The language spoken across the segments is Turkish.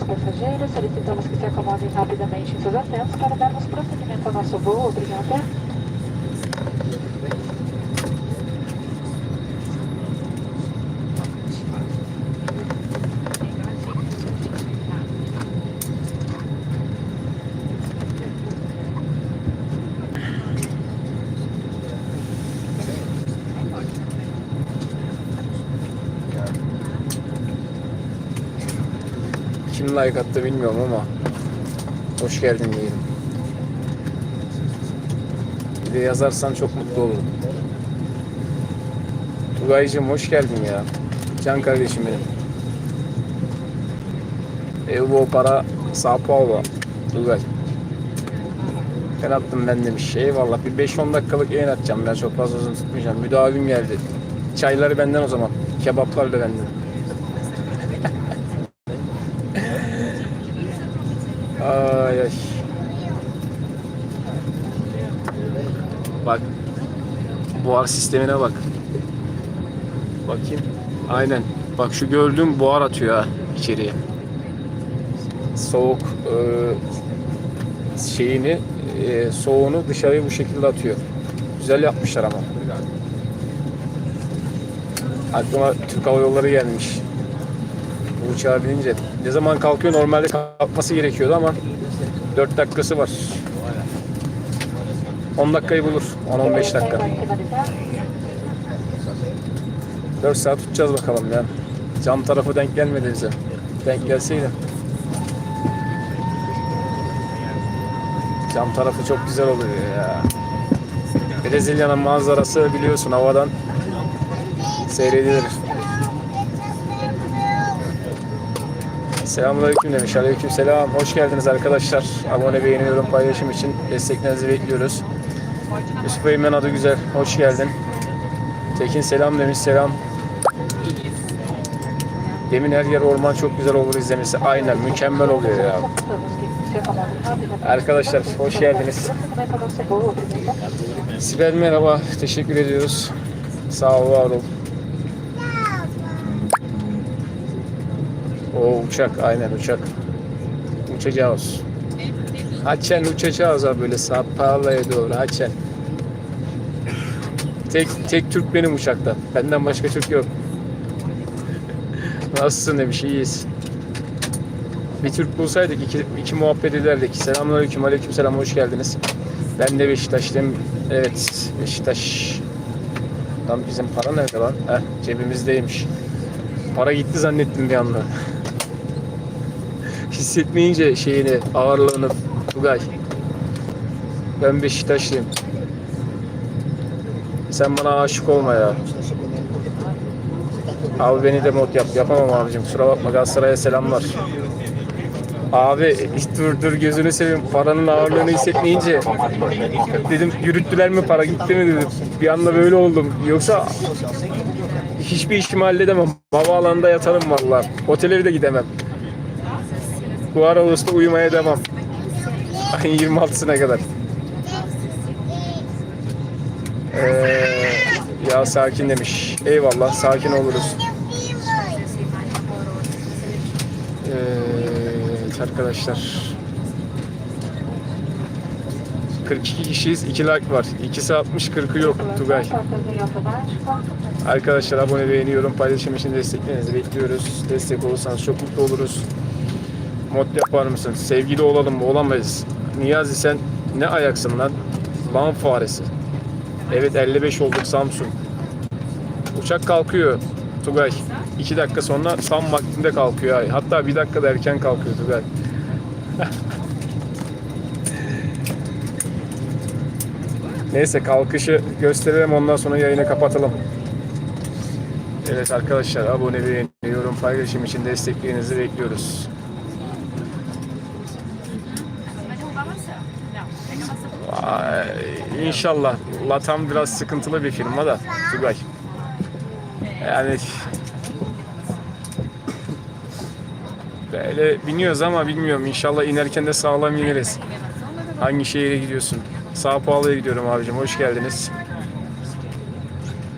demais passageiros, solicitamos que se acomodem rapidamente em seus assentos para darmos prosseguimento ao nosso voo. Obrigada. Kim like attı bilmiyorum ama hoş geldin diyelim. Bir de yazarsan çok mutlu olurum. Tugay'cığım hoş geldin ya. Can kardeşim benim. Evo para Sao Paulo. Tugay. Ben attım ben demiş. Eyvallah bir 5-10 dakikalık yayın atacağım ben çok fazla uzun tutmayacağım. Müdavim geldi. Çayları benden o zaman. Kebaplar da benden. Ay ay. Bak. Buhar sistemine bak. Bakayım. Aynen. Bak şu gördüğüm buhar atıyor ha içeriye. Soğuk e, şeyini e, soğuğunu dışarıya bu şekilde atıyor. Güzel yapmışlar ama. Aklıma Türk Hava Yolları gelmiş. Bu uçağa binince ne zaman kalkıyor normalde kalkması gerekiyordu ama 4 dakikası var. 10 dakikayı bulur. 10-15 dakika. Vai finalizar. 4 saat tutacağız bakalım ya. Cam tarafı denk gelmedi bize. Denk gelseydi. Cam tarafı çok güzel oluyor ya. Brezilya'nın manzarası biliyorsun havadan seyredilir. Selamünaleyküm demiş. Aleyküm selam. Hoş geldiniz arkadaşlar. Abone beğeni yorum paylaşım için desteklerinizi bekliyoruz. Yusuf Eymen adı güzel. Hoş geldin. Tekin selam demiş. Selam. Demin her yer orman çok güzel olur izlemesi. Aynen mükemmel oluyor ya. Arkadaşlar hoş geldiniz. Sibel merhaba. Teşekkür ediyoruz. Sağ ol, var ol. O uçak, aynen uçak. Uçacağız. Haçen uçacağız ha böyle Sao Paulo'ya doğru Haçen. Tek, tek Türk benim uçakta. Benden başka Türk yok. Nasılsın demiş, iyiyiz. Bir Türk bulsaydık iki, iki muhabbet ederdik. Selamünaleyküm, aleykümselam, hoş geldiniz. Ben de Beşiktaşlıyım. Evet, Beşiktaş. Lan bizim para nerede lan? Heh, cebimizdeymiş. Para gitti zannettim bir anda. Hissetmeyince şeyini, ağırlığını Tugay. Ben Beşiktaşlıyım. Sen bana aşık olma ya. Abi beni de mod yap. Yapamam abicim. Kusura bakma. Galatasaray'a selamlar. Abi dur dur gözünü seveyim. Paranın ağırlığını hissetmeyince dedim yürüttüler mi para gitti mi dedim. Bir anda böyle oldum. Yoksa hiçbir işimi halledemem. Havaalanında yatarım vallahi. Otele de gidemem. Bu Ağustos'ta uyumaya devam. Ayın 26'sına kadar. Ee, ya sakin demiş. Eyvallah sakin oluruz. Evet arkadaşlar. 42 kişiyiz. 2 like var. İkisi 60 40'ı yok Tugay. Arkadaşlar abone beğeni yorum paylaşım için desteklerinizi bekliyoruz. Destek olursanız çok mutlu oluruz. Mod yapar mısın? Sevgili olalım mı? Olamayız. Niyazi sen ne ayaksın lan? Lan faresi. Evet 55 olduk Samsun. Uçak kalkıyor Tugay. 2 dakika sonra tam vaktinde kalkıyor. ay. Hatta bir dakika da erken kalkıyor Tugay. Neyse kalkışı gösterelim ondan sonra yayını kapatalım. Evet arkadaşlar abone beğeni yorum paylaşım için desteklerinizi bekliyoruz. Vay, İnşallah. Latam biraz sıkıntılı bir firma da Tugay. Yani böyle biniyoruz ama bilmiyorum. İnşallah inerken de sağlam ineriz. Hangi şehire gidiyorsun? Sao Paulo'ya gidiyorum abicim. Hoş geldiniz.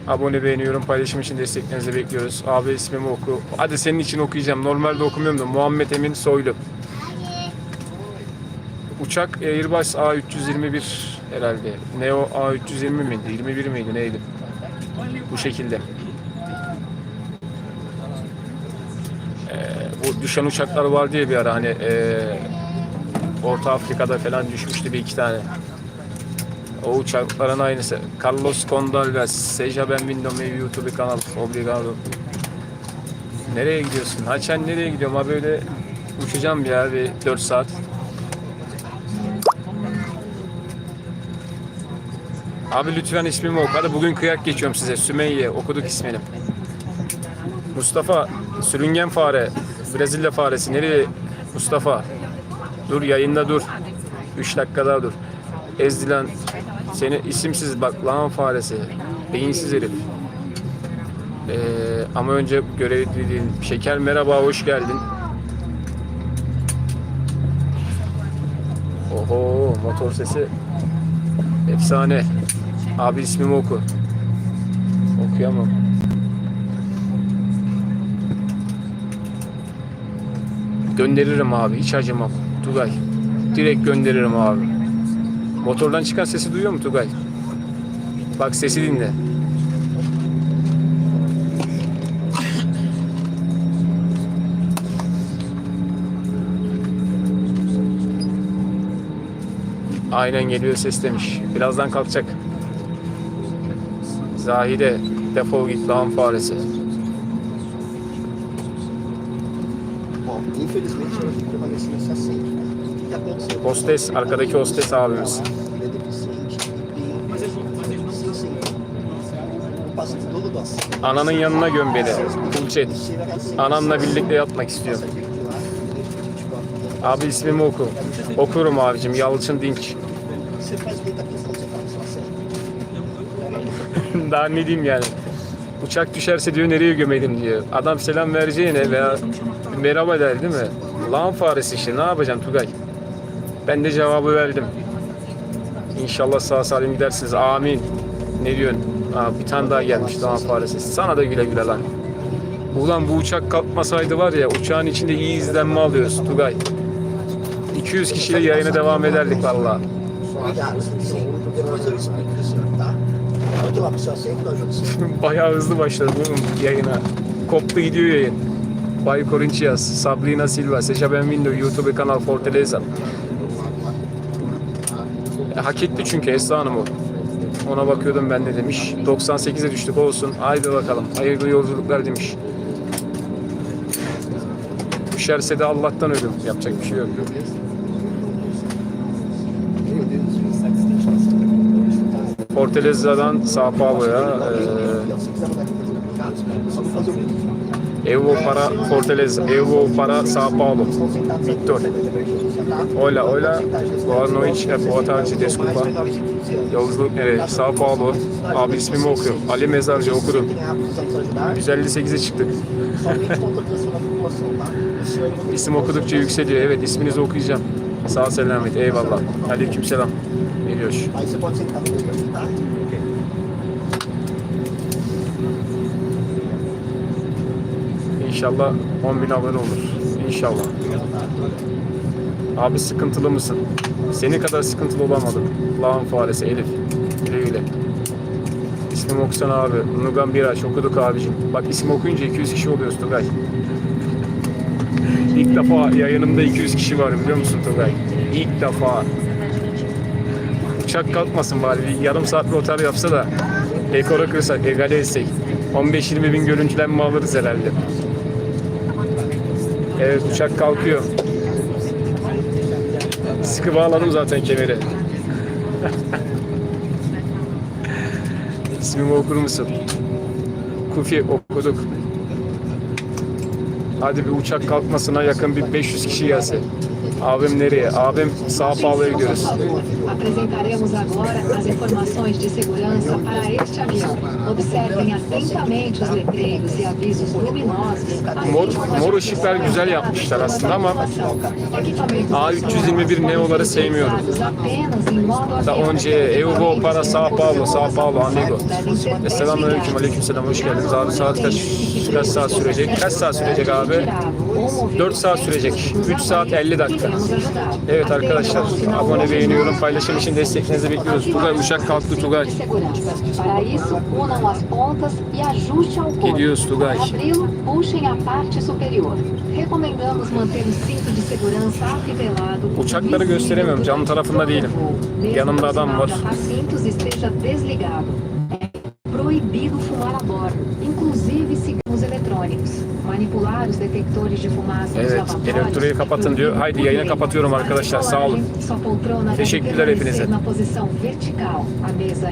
Abone beğeniyorum. Paylaşım için desteklerinizi bekliyoruz. Abi ismimi oku. Hadi senin için okuyacağım. Normalde okumuyorum da. Muhammed Emin Soylu. Uçak Airbus A321 herhalde. Neo A320 miydi? 21 miydi? Neydi? Bu şekilde. Ee, bu düşen uçaklar var diye bir ara hani ee, Orta Afrika'da falan düşmüştü bir iki tane. O uçakların aynısı. Carlos Condalves, Seja Ben Window YouTube kanal. Obrigado. Nereye gidiyorsun? Haçan nereye gidiyorum? Ha böyle uçacağım ya bir 4 saat. Abi lütfen ismimi oku. Hadi bugün kıyak geçiyorum size. Sümeyye. Okuduk ismini. Mustafa. Sürüngen fare. Brezilya faresi. Nereye? Mustafa. Dur yayında dur. 3 dakika daha dur. Ezdilen. Seni isimsiz bak lan faresi. Beyinsiz herif. Ee, ama önce görevli Şeker merhaba hoş geldin. Oho motor sesi efsane. Abi ismimi oku. Okuyamam. Gönderirim abi hiç acımam. Tugay. Direkt gönderirim abi. Motordan çıkan sesi duyuyor mu Tugay? Bak sesi dinle. Aynen geliyor ses demiş. Birazdan kalkacak. Zahide defol git lağım faresi. Hostes, arkadaki hostes abimiz. Ananın yanına göm beni. Tuğçe. Ananla birlikte yatmak istiyorum. Abi ismimi oku. Okurum abicim. Yalçın Dinç. Daha ne diyeyim yani. Uçak düşerse diyor nereye gömelim diyor. Adam selam vereceğine veya merhaba der değil mi? Lan faresi işte ne yapacağım Tugay? Ben de cevabı verdim. İnşallah sağ salim gidersiniz. Amin. Ne diyorsun? Aa, bir tane daha gelmiş lan faresi. Sana da güle güle lan. Ulan bu uçak kalkmasaydı var ya uçağın içinde iyi izlenme alıyoruz Tugay. 200 kişiyle yayına devam ederdik vallahi. Bayağı hızlı başladı bunun yayına. Koptu gidiyor yayın. Bay Corinthians, Sabrina Silva, Seja Ben Window, YouTube kanal Fortaleza. E, hak etti çünkü Esra Hanım o. Ona bakıyordum ben de demiş. 98'e düştük olsun. Haydi bakalım. Hayırlı yolculuklar demiş. Düşerse de Allah'tan ölüm. Yapacak bir şey yok. Fortaleza'dan Sao Paulo'ya e. Evo para Fortaleza, Evo para Sao Paulo. Victor. Hola, hola. Boa noite, boa tarde, desculpa. Yolculuk nereye? Sao Paulo. Abi ismimi okuyorum. Ali Mezarcı okudum. 158'e çıktık. İsim okudukça yükseliyor. Evet isminizi okuyacağım. Sağ selamet. Eyvallah. Aleyküm selam. Tá? İnşallah 10 bin abone olur. İnşallah. Abi sıkıntılı mısın? Seni kadar sıkıntılı olamadım. Lağım faresi Elif. Güle güle. İsmimi okusana abi. Nugan Biraç okuduk abicim. Bak isim okuyunca 200 kişi oluyoruz Tugay. İlk defa yayınımda 200 kişi var biliyor musun Tugay? İlk defa. Uçak kalkmasın bari. Bir yarım saat rotar yapsa da rekora kırsak, egale etsek. 15-20 bin görüntülenme alırız herhalde. Evet uçak kalkıyor. Sıkı bağladım zaten kemeri. İsmimi okur musun? Kufi okuduk. Hadi bir uçak kalkmasına yakın bir 500 kişi gelse. Abim nereye? Abim Sao Paulo'ya gidiyoruz. Apresentaremos agora as informações de segurança para este avião. Observem atentamente os letreiros e avisos luminosos. Mor, mor ışıklar güzel yapmışlar aslında ama A321 Neo'ları sevmiyorum. Da onde eu vou para Sao Paulo, Sao Paulo amigo. Selamünaleyküm, aleykümselam, hoş geldiniz. Abi saat kaç, kaç saat sürecek? Kaç saat sürecek abi? 4 saat sürecek. 3 saat 50 dakika. Evet arkadaşlar, abone, beğeni, yorum, paylaşım için desteklerinizi bekliyoruz. Tugay uçak kalktı Tugay. Gidiyoruz Tugay. Uçakları gösteremiyorum, cam tarafında değilim. Yanımda adam var. Proibido fumar a bordo, inclusive cigarros eletrônicos. Manipular os detectores de fumaça dos Evet, lavatórios elektriği kapatın diyor. Haydi yayını kapatıyorum arkadaşlar. Sağ olun. Sua poltrona deve Teşekkürler permanecer hepinize. na posição vertical. A mesa